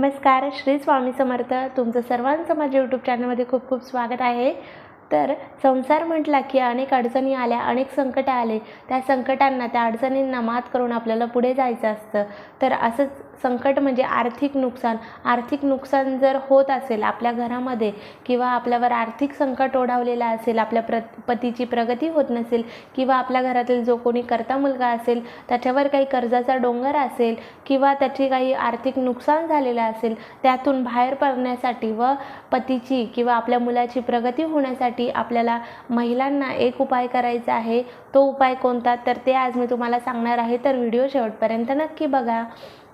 नमस्कार श्री स्वामी समर्थ. तुमचं सर्वांचं माझ्या यूट्यूब चॅनलमध्ये खूप खूप स्वागत आहे. तर संसार म्हटला की अनेक अडचणी आल्या अनेक संकटं आले. त्या संकटांना त्या अडचणींना मात करून आपल्याला पुढे जायचं असतं. तर असंच संकट म्हणजे आर्थिक नुकसान. आर्थिक नुकसान जर होत असेल आपल्या घरामध्ये किंवा आपल्यावर आर्थिक संकट ओढावलेलं असेल आपल्या प्र पतीची प्रगती होत नसेल किंवा आपल्या घरातील जो कोणी करता मुलगा असेल त्याच्यावर काही कर्जाचा डोंगर असेल किंवा त्याची काही आर्थिक नुकसान झालेलं असेल त्यातून बाहेर पडण्यासाठी व पतीची किंवा आपल्या मुलाची प्रगती होण्यासाठी आपल्याला महिलांना एक उपाय करायचा आहे. तो उपाय कोणता? तर ते आज मी तुम्हाला सांगणार आहे. तर व्हिडिओ शेवटपर्यंत नक्की बघा.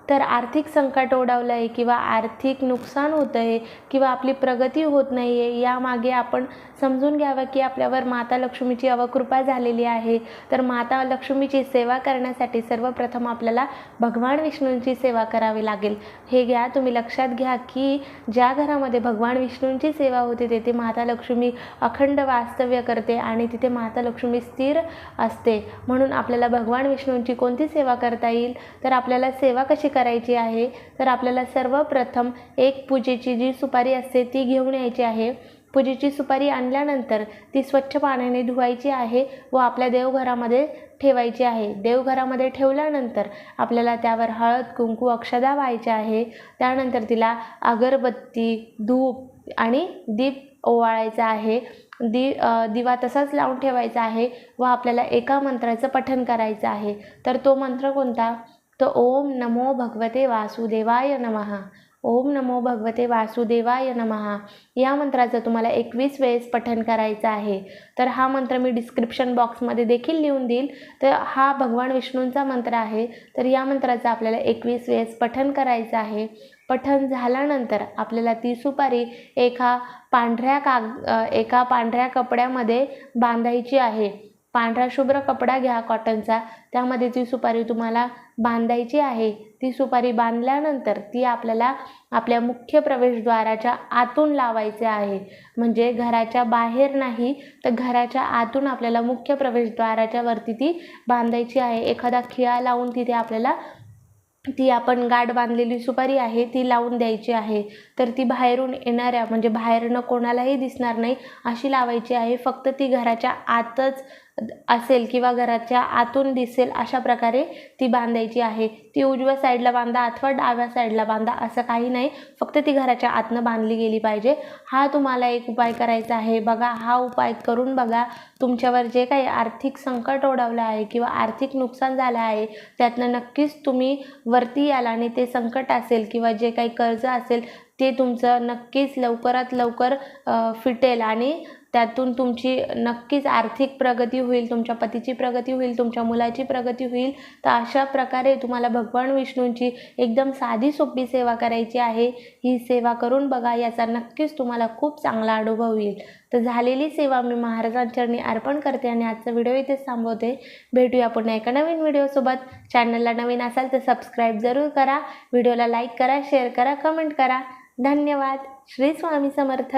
तर आर्थिक संकट ओढावलं आहे किंवा आर्थिक नुकसान होतं आहे किंवा आपली प्रगती होत नाही आहे यामागे आपण समजून घ्यावं की आपल्यावर माता लक्ष्मीची अवकृपा झालेली आहे. तर माता लक्ष्मीची सेवा करण्यासाठी सर्वप्रथम आपल्याला भगवान विष्णूंची सेवा करावी लागेल. हे घ्या तुम्ही लक्षात घ्या की ज्या घरामध्ये भगवान विष्णूंची सेवा होते तेथे माता लक्ष्मी अखंड वास्तव्य करते आणि तिथे माता लक्ष्मी स्थिर असते. म्हणून आपल्याला भगवान विष्णूंची कोणती सेवा करता येईल? तर आपल्याला सेवा कशी करायची आहे तर आपल्याला सर्वप्रथम एक पूजेची जी सुपारी असते ती घेऊन यायची आहे. पूजेची सुपारी आणल्यानंतर ती स्वच्छ पाण्याने धुवायची आहे व आपल्या देवघरामध्ये ठेवायची आहे. देवघरामध्ये ठेवल्यानंतर आपल्याला त्यावर हळद कुंकू अक्षदा व्हायचे आहे. त्यानंतर तिला अगरबत्ती धूप आणि दीप ओवाळायचा आहे. दि दिवा तसाच लावून ठेवायचा आहे व आपल्याला एका मंत्राचं पठण करायचं आहे. तर तो मंत्र कोणता? तर ओम नमो भगवते वासुदेवाय नमः. ओम नमो भगवते वासुदेवाय नमः. या मंत्राचं तुम्हाला एकवीस वेळेस पठन करायचं आहे. तर हा मंत्र मी डिस्क्रिप्शन बॉक्समध्ये देखील लिहून देईल. तर हा भगवान विष्णूंचा मंत्र आहे. तर या मंत्राचं आपल्याला एकवीस वेळेस पठन करायचं आहे. पठण झाल्यानंतर आपल्याला ती सुपारी एका पांढऱ्या काग एका पांढऱ्या कपड्यामध्ये बांधायची आहे. पांढरा शुभ्र कपडा घ्या कॉटनचा त्यामध्ये ती सुपारी तुम्हाला बांधायची आहे ती सुपारी बांधल्यानंतर ती आपल्याला आपल्या मुख्य प्रवेशद्वाराच्या आतून लावायचे आहे. म्हणजे घराच्या बाहेर नाही तर घराच्या आतून आपल्याला मुख्य प्रवेशद्वाराच्या वरती ती बांधायची आहे. एखादा खिळा लावून तिथे आपल्याला ती आपण गाठ बांधलेली सुपारी आहे ती लावून द्यायची आहे. तर ती बाहेरून येणाऱ्या म्हणजे बाहेरनं कोणालाही दिसणार नाही अशी लावायची आहे. फक्त ती घराच्या आतच असेल किंवा घराच्या आतून दिसेल अशा प्रकारे ती बांधायची आहे. ती उजव्या साईडला बांधा अथवा डाव्या साईडला बांधा असं काही नाही. फक्त ती घराच्या आतनं बांधली गेली पाहिजे. हा तुम्हाला एक उपाय करायचा आहे. बघा हा उपाय करून बघा. तुमच्यावर जे काही आर्थिक संकट ओढवलं आहे किंवा आर्थिक नुकसान झालं आहे त्यातनं नक्कीच तुम्ही वरती याल आणि ते संकट असेल किंवा जे काही कर्ज असेल ते तुमचं नक्कीच लवकरात लवकर फिटेल आणि त्यातून तुमची नक्कीच आर्थिक प्रगती होईल तुमच्या पतीची प्रगती होईल तुमच्या मुलाची प्रगती होईल. तर अशा प्रकारे तुम्हाला भगवान विष्णूंची एकदम साधी सोपी सेवा करायची आहे. ही सेवा करून बघा याचा नक्कीच तुम्हाला खूप चांगला अनुभव येईल. तर झालेली सेवा मी महाराजांचरणी अर्पण करते आणि आजचा व्हिडिओ इथेच थांबवते. भेटूया पुन्हा एका नवीन व्हिडिओसोबत चॅनलला नवीन असाल तर सबस्क्राईब जरूर करा. व्हिडिओला लाईक करा शेअर करा कमेंट करा. धन्यवाद. श्री स्वामी समर्थ.